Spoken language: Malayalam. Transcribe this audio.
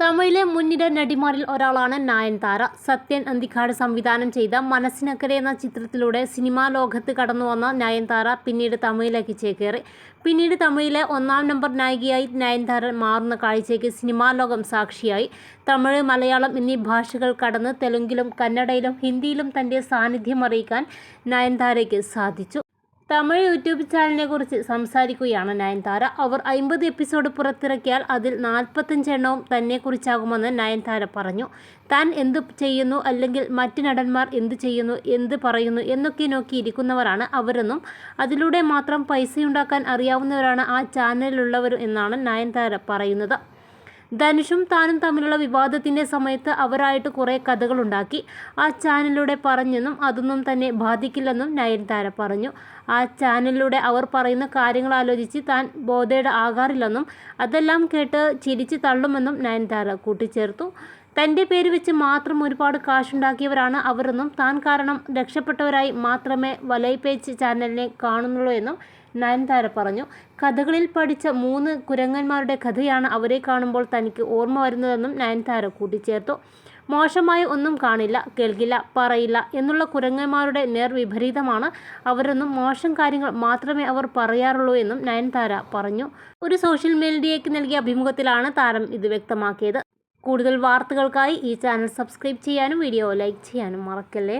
തമിഴിലെ മുൻനിര നടിമാരിൽ ഒരാളാണ് നയൻതാര. സത്യൻ അന്തിക്കാട് സംവിധാനം ചെയ്ത മനസ്സിനക്കരെ എന്ന ചിത്രത്തിലൂടെ സിനിമാ ലോകത്ത് കടന്നു വന്ന നയൻതാര പിന്നീട് തമിഴിലേക്ക് ചേക്കേറി. പിന്നീട് തമിഴിലെ ഒന്നാം നമ്പർ നായികയായി നയൻതാര മാറുന്ന കാഴ്ചയ്ക്ക് സിനിമാ ലോകം സാക്ഷിയായി. തമിഴ് മലയാളം എന്നീ ഭാഷകൾ കടന്ന് തെലുങ്കിലും കന്നഡയിലും ഹിന്ദിയിലും തന്റെ സാന്നിധ്യം അറിയിക്കാൻ നയൻതാരയ്ക്ക് സാധിച്ചു. തമിഴ് യൂട്യൂബ് ചാനലിനെ കുറിച്ച് സംസാരിക്കുകയാണ് നയൻതാര. അവർ അമ്പത് എപ്പിസോഡ് പുറത്തിറക്കിയാൽ അതിൽ നാൽപ്പത്തഞ്ച് എണ്ണവും തന്നെക്കുറിച്ചാകുമെന്ന് നയൻതാര പറഞ്ഞു. താൻ എന്ത് ചെയ്യുന്നു അല്ലെങ്കിൽ മറ്റ് നടന്മാർ എന്ത് ചെയ്യുന്നു എന്ത് പറയുന്നു എന്നൊക്കെ നോക്കിയിരിക്കുന്നവരാണ് അവരെന്നും അതിലൂടെ മാത്രം പൈസയുണ്ടാക്കാൻ അറിയാവുന്നവരാണ് ആ ചാനലിലുള്ളവർ എന്നാണ് നയൻതാര പറയുന്നത്. ധനുഷും താനും തമ്മിലുള്ള വിവാദത്തിന്റെ സമയത്ത് അവരായിട്ട് കുറേ കഥകളുണ്ടാക്കി. ആ ചാനലിലൂടെ പറഞ്ഞെന്നും അതൊന്നും തന്നെ ബാധിക്കില്ലെന്നും നയൻതാര പറഞ്ഞു. ആ ചാനലിലൂടെ അവർ പറയുന്ന കാര്യങ്ങൾ ആലോചിച്ച് താൻ ബോധയുടെ ആകാറില്ലെന്നും അതെല്ലാം കേട്ട് ചിരിച്ച് തള്ളുമെന്നും നയൻതാര കൂട്ടിച്ചേർത്തു. തന്റെ പേര് വെച്ച് മാത്രം ഒരുപാട് കാശുണ്ടാക്കിയവരാണ് അവരെന്നും താൻ കാരണം രക്ഷപ്പെട്ടവരായി മാത്രമേ വലൈപേച്ച് ചാനലിനെ കാണുന്നുള്ളൂ എന്നും നയൻതാര പറഞ്ഞു. കഥകളിൽ പഠിച്ച മൂന്ന് കുരങ്ങന്മാരുടെ കഥയാണ് അവരെ കാണുമ്പോൾ തനിക്ക് ഓർമ്മ വരുന്നതെന്നും നയൻതാര കൂട്ടിച്ചേർത്തു. മോശമായി ഒന്നും കാണില്ല കേൾക്കില്ല പറയില്ല എന്നുള്ള കുരങ്ങന്മാരുടെ നേർവിപരീതമാണ് അവരെന്നും മോശം കാര്യങ്ങൾ മാത്രമേ അവർ പറയാറുള്ളൂ എന്നും നയൻതാര പറഞ്ഞു. ഒരു സോഷ്യൽ മീഡിയയ്ക്ക് നൽകിയ അഭിമുഖത്തിലാണ് താരം ഇത് വ്യക്തമാക്കിയത്. കൂടുതൽ വാർത്തകൾക്കായി ഈ ചാനൽ സബ്സ്ക്രൈബ് ചെയ്യാനും വീഡിയോ ലൈക്ക് ചെയ്യാനും മറക്കല്ലേ?